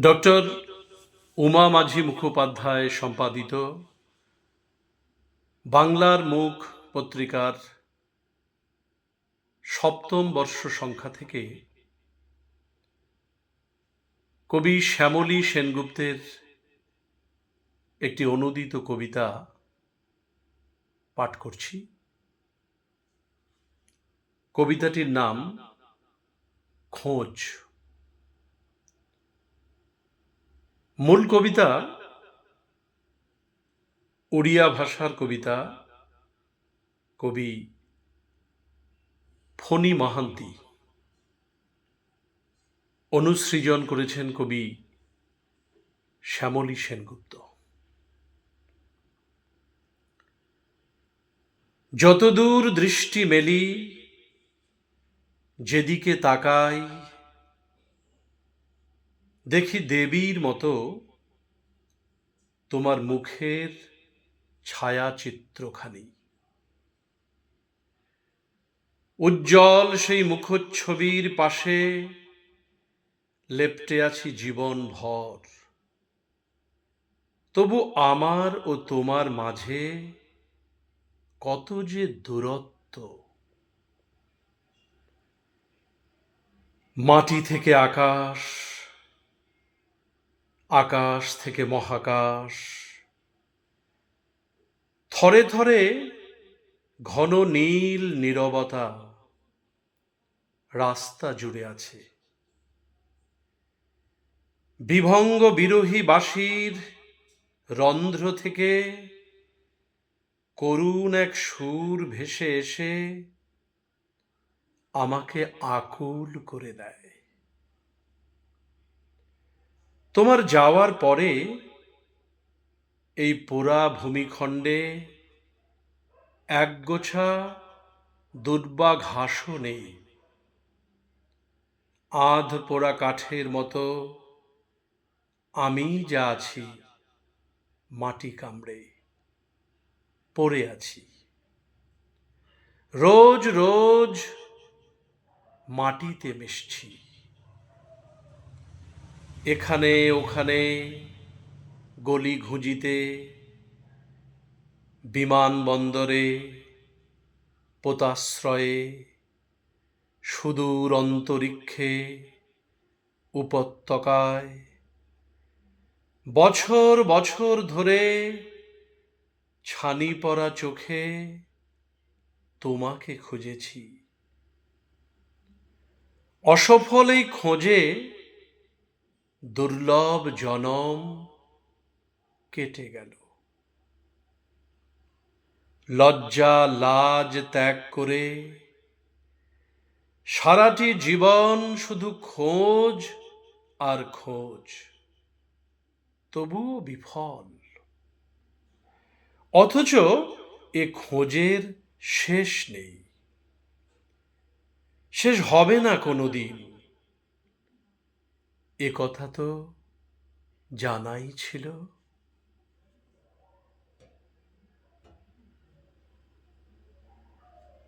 Doctor Uma মাঝি মুখোপাধ্যায় সম্পাদিত বাংলার মুখ পত্রিকার সপ্তম বর্ষ সংখ্যা থেকে কবি শ্যামলী সেনগুপ্তের একটি অনুদিত কবিতা পাঠ করছি। কবিতাটির নাম খোঁজ। মূল কবিতা ওড়িয়া ভাষার কবিতা, কবি ফণি মহান্তি। অনুসৃজন করেছেন কবি শ্যামলী সেনগুপ্ত। যতদূর দৃষ্টি মেলি, যেদিকে তাকাই দেখি দেবীর মতো তোমার মুখের ছায়াচিত্রখানি। উজ্জ্বল সেই মুখচ্ছবির পাশে লেপটে আছি জীবন ভর তবু আমার ও তোমার মাঝে কত যে দূরত্ব। মাটি থেকে আকাশ আকাশ থেকে মহাকাশ। থরে থরে ঘন নীল নীরবতা রাস্তা জুড়ে আছে। বিভঙ্গ বিরোহী বাঁশির রন্ধ্র থেকে করুণ এক সুর ভেসে এসে আমাকে আকুল করে দেয়। তোমার যাওয়ার পরে এই পোড়া ভূমিখণ্ডে একগোছা দুর্বা ঘাসও নেই। আধ পোড়া কাঠের মতো আমি যা আছি, মাটি কামড়ে পড়ে আছি। রোজ রোজ মাটিতে মিশছি। এখানে ওখানে গলি ঘুঁজিতে বিমানবন্দরে পোতাশ্রয়ে, সুদূর অন্তরিক্ষে উপত্যকায়। বছর বছর ধরে ছানি পড়া চোখে তোমাকে খুঁজেছি। অসফল এই খোঁজে দুর্লভ জনম কেটে গেল। লজ্জা লাজ ত্যাগ করে সারাটি জীবন শুধু খোঁজ আর খোঁজ, তবুও বিফল। অথচ এ খোঁজের শেষ নেই। শেষ হবে না কোনো দিন। এ কথা তো জানাই ছিল।